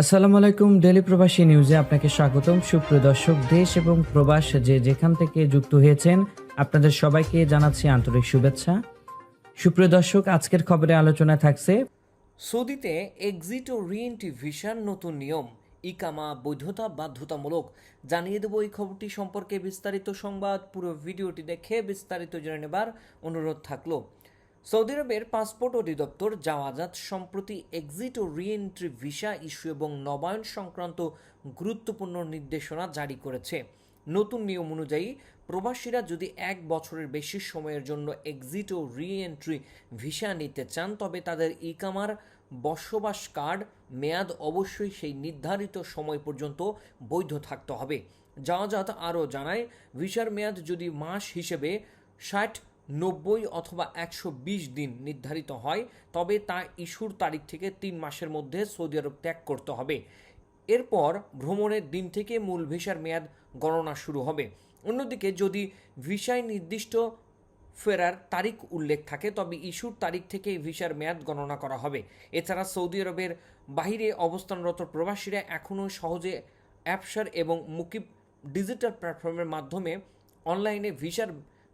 আসসালামু আলাইকুম ডেলি প্রবাসী নিউজে আপনাকে স্বাগতম। সুপ্রিয় দর্শক, দেশ এবং প্রবাস যে যেখান থেকে যুক্ত হয়েছেন, আপনাদের সবাইকে জানাচ্ছি আন্তরিক শুভেচ্ছা। সুপ্রিয় দর্শক, আজকের খবরে আলোচনা থাকছে, সৌদিতে এক্সিট ও রিএন্ট্রি ভিসার নতুন নিয়ম। ইকামা, বৈধতা, বাধ্যতামূলক। জানিয়ে দেব এই খবরটি সম্পর্কে বিস্তারিত সংবাদ। পুরো ভিডিওটি দেখে বিস্তারিত জেনে নেবার অনুরোধ থাকল। সৌদি আরবের পাসপোর্ট অধিদপ্তর জাওয়াজাত সম্প্রতি এক্সিট ও রিএন্ট্রি ভিসা ইস্যু এবং নবায়ন সংক্রান্ত গুরুত্বপূর্ণ নির্দেশনা জারি করেছে। নতুন নিয়ম অনুযায়ী, প্রবাসীরা যদি এক বছরের বেশি সময়ের জন্য এক্সিট ও রি এন্ট্রি ভিসা নিতে চান, তবে তাদের ইকামার, বসবাস কার্ড, মেয়াদ অবশ্যই সেই নির্ধারিত সময় পর্যন্ত বৈধ থাকতে হবে। জাহাজাত আরও জানায়, ভিসার মেয়াদ যদি মাস হিসেবে ষাট নব্বই অথবা একশো বিশ দিন নির্ধারিত হয়, তবে তা ইস্যুর তারিখ থেকে তিন মাসের মধ্যে সৌদি আরব ত্যাগ করতে হবে। এরপর ভ্রমণের দিন থেকে মূল ভিসার মেয়াদ গণনা শুরু হবে। অন্যদিকে যদি ভিসায় নির্দিষ্ট ফেরার তারিখ উল্লেখ থাকে, তবে ইস্যুর তারিখ থেকে ভিসার মেয়াদ গণনা করা হবে। এছাড়া সৌদি আরবের বাইরে অবস্থানরত প্রবাসীরা এখনও সহজে অ্যাপসার এবং মুকিব ডিজিটাল প্ল্যাটফর্মের মাধ্যমে অনলাইনে ভিসার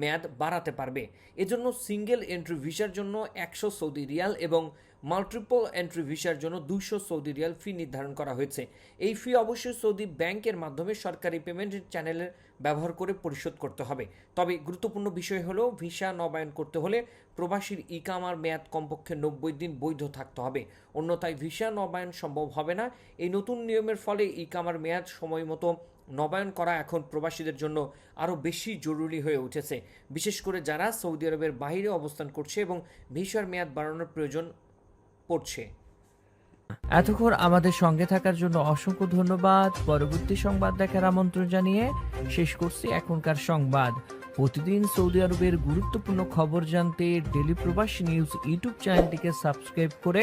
মেয়াদ বাড়াতে পারবে। এজন্য সিঙ্গেল এন্ট্রি ভিসার জন্য একশো সৌদি রিয়াল এবং মাল্টিপল এন্ট্রি ভিসার জন্য দুশো সৌদি রিয়াল ফি নির্ধারণ করা হয়েছে। এই ফি অবশ্যই সৌদি ব্যাংকের মাধ্যমে সরকারি পেমেন্ট চ্যানেলের ব্যবহার করে পরিশোধ করতে হবে। তবে গুরুত্বপূর্ণ বিষয় হলো, ভিসা নবায়ন করতে হলে প্রবাসীর ইকামার মেয়াদ কমপক্ষে নব্বই দিন বৈধ থাকতে হবে। অন্যথায় ভিসা নবায়ন সম্ভব হবে না। এই নতুন নিয়মের ফলে ইকামার মেয়াদ সময় মতো নবায়ন করা এখন প্রবাসীদের জন্য আরও বেশি জরুরি হয়ে উঠেছে। বিশেষ করে যারা সৌদি আরবের বাইরে অবস্থান করছে এবং ভিসার মেয়াদ বাড়ানোর প্রয়োজন পড়ছে। এতক্ষণ আমাদের সঙ্গে থাকার জন্য অসংখ্য ধন্যবাদ। পরবর্তী সংবাদ দেখার আমন্ত্রণ জানিয়ে শেষ করছি এখনকার সংবাদ। প্রতিদিন সৌদি আরবের গুরুত্বপূর্ণ খবর জানতে ডেলি প্রবাসী নিউজ ইউটিউব চ্যানেলটিকে সাবস্ক্রাইব করে